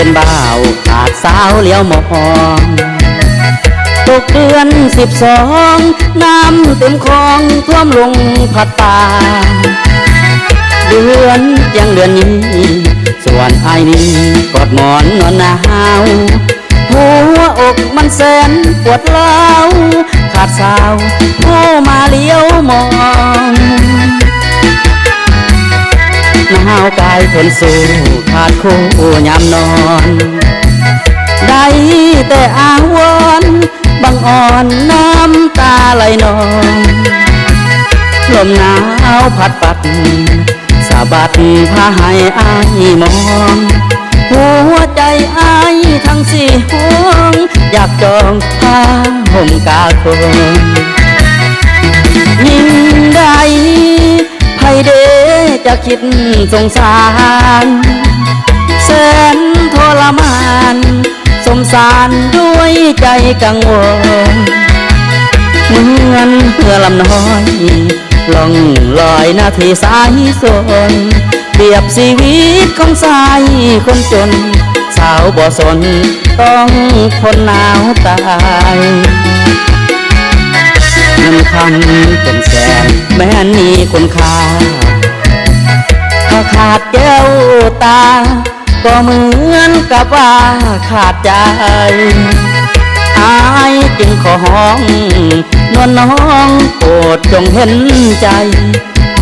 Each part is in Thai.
เป็นบ่าวขาดสาวเลี้ยวมองตกเดือนสิบสองน้ำเต็มคลองท่วมลงผัดตา เดือนยังเดือนนี้ ส่วนไอ้นี้กอดหมอนนอนหนาวหัวอกมันแสนปวดเล้าขาดสาวเข้ามาเลี้ยวมอง นาวกายทนสู้ขาดคู่ยามนอน ได้แต่อาวรณ์บังอ่อนน้ำตาไหลนองลมหนาวพัดปัดสะบัดพาให้อายมอง หัวใจอายทั้งสี่ห่วง อยากจองผ้าห่มกาคงยิ่งได้ไผเด จะคิดสงสารแสนทรมาน สมสารด้วยใจกังวลเหมือนเรือลำน้อยล่องลอยนาทีสายสนเปรียบชีวิตของสายคนจน สาวบ่สนต้องทนหนาวตายเงินคำเป็นแสนแม้นมีคุณค่าาขาดแก้วตา ก็เหมือนกับว่าขาดใจอายจึงขอห้อง นวลน้องโปรดจงเห็นใจ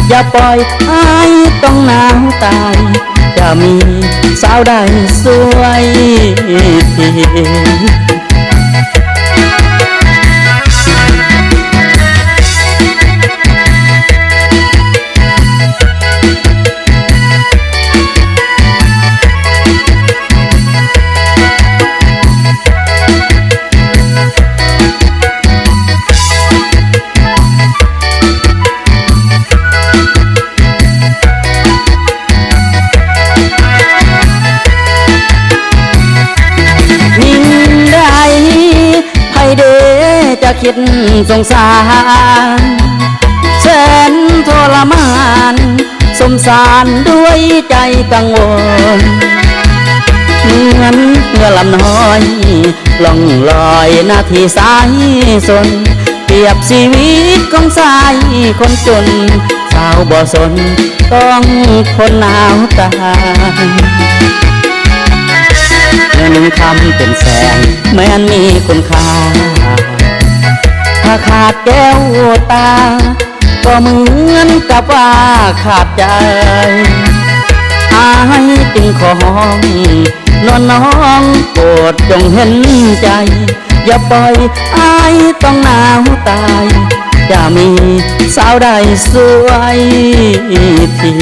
อย่าปล่อยอายต้องหนาวตายจะมีสาวใดสวยเคิดสงสารแสนทรมาน สมสารด้วยใจกังวลเหมือนเมื่อลำน้อยล่องลอยนาทีสายสน เปรียบชีวิตของสายคนจน สาวบ่สนต้องคนหนาวตายเงินคำเป็นแสนแม้นมีคุณค่าถ้า ขาดแก้วตา ก็เหมือนกับว่าขาดใจอายจึงขอห้องนอนน้องโปรดจงเห็นใจ อย่าปล่อยอายต้องหนาวตายจะมีสาวใดสวยเพี